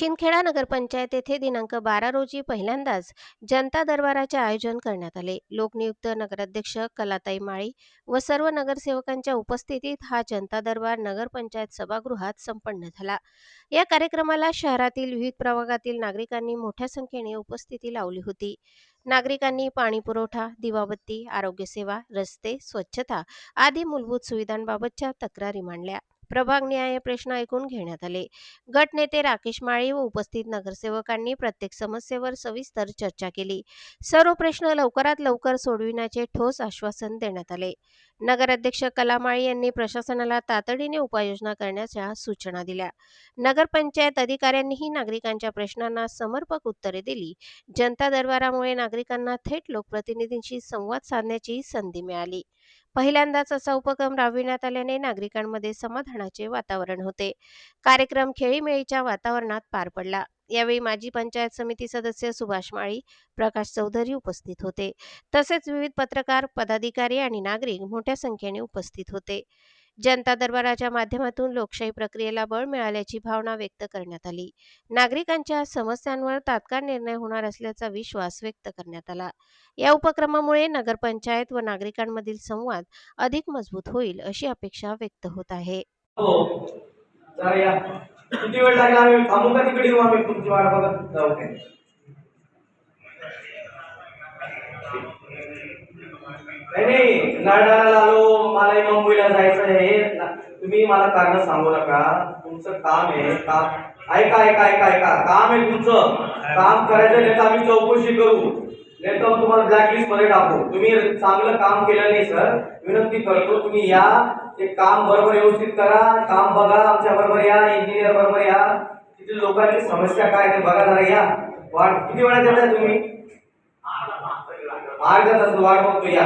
शिंदखेडा नगरपंचायत येथे दिनांक बारा रोजी पहिल्यांदाच जनता दरबाराचे आयोजन करण्यात आले. लोकनियुक्त नगराध्यक्ष कलाताई माळी व सर्व नगरसेवकांच्या उपस्थितीत हा जनता दरबार नगरपंचायत सभागृहात संपन्न झाला. या कार्यक्रमाला शहरातील विविध प्रभागातील नागरिकांनी मोठ्या संख्येने उपस्थिती लावली होती. नागरिकांनी पाणी पुरवठा दिवाबत्ती आरोग्यसेवा रस्ते स्वच्छता आदी मूलभूत सुविधांबाबतच्या तक्रारी मांडल्या. प्रभाग न्याय प्रश्न ऐकून घेण्यात आले. गटनेते राकेश माळी व उपस्थित नगरसेवकांनी प्रत्येक समस्येवर सविस्तर चर्चा केली. सर्व प्रश्न लवकरात लवकर सोडविण्याचे ठोस आश्वासन देण्यात आले. नगराध्यक्ष कलामाळी यांनी प्रशासनाला तातडीने उपाययोजना करण्याच्या सूचना दिल्या. नगरपंचायत अधिकाऱ्यांनीही नागरिकांच्या प्रश्नांना समर्पक उत्तरे दिली. जनता दरबारामुळे नागरिकांना थेट लोकप्रतिनिधींशी संवाद साधण्याची संधी मिळाली. पहिल्यांदाच असा उपक्रम राबविण्यात आल्याने नागरिकांमध्ये समाधानाचे वातावरण होते. कार्यक्रम खेळीमेळीच्या वातावरणात पार पडला. यावेळी माजी पंचायत समिती सदस्य सुभाष माळी प्रकाश चौधरी उपस्थित होते. तसेच विविध पत्रकार पदाधिकारी आणि नागरिक मोठ्या संख्येने उपस्थित होते. जनता दरबाराच्या माध्यमातून लोकशाही प्रक्रियेला बळ मिळाल्याची भावना व्यक्त करण्यात आली. नागरिकांच्या समस्यांवर तात्काळ निर्णय होणार असल्याचा विश्वास व्यक्त करण्यात आला. या उपक्रमामुळे नगरपंचायत व नागरिकांमधील संवाद अधिक मजबूत होईल अशी अपेक्षा व्यक्त होत आहे. हो. किती वेळ आम्ही थांबू का तिकडे येऊ? आम्ही तुमची वाट बघत जाऊ. काय नाही नाही. नळाला आलो मला मुंबईला जायचं आहे. ना- तुम्ही मला कारण सांगू नका. तुमचं काम आहे काम. ऐका ऐका ऐका ऐका. काम आहे तुमचं. काम करायचं नाही तर आम्ही चौकशी करू. नाही तर तुम्हाला ब्लॅकलिस्टमध्ये टाकू. तुम्ही चांगलं काम केलं नाही सर विनंती करतो तुम्ही या. ते काम बरोबर व्यवस्थित करा. काम बघा आमच्या बरोबर या इंजिनियर बरोबर या. तिथे लोकांची समस्या काय ते बघा जरा या. वाट किती वेळा देताय तुम्ही? मार्ग तास वाट बघतो या.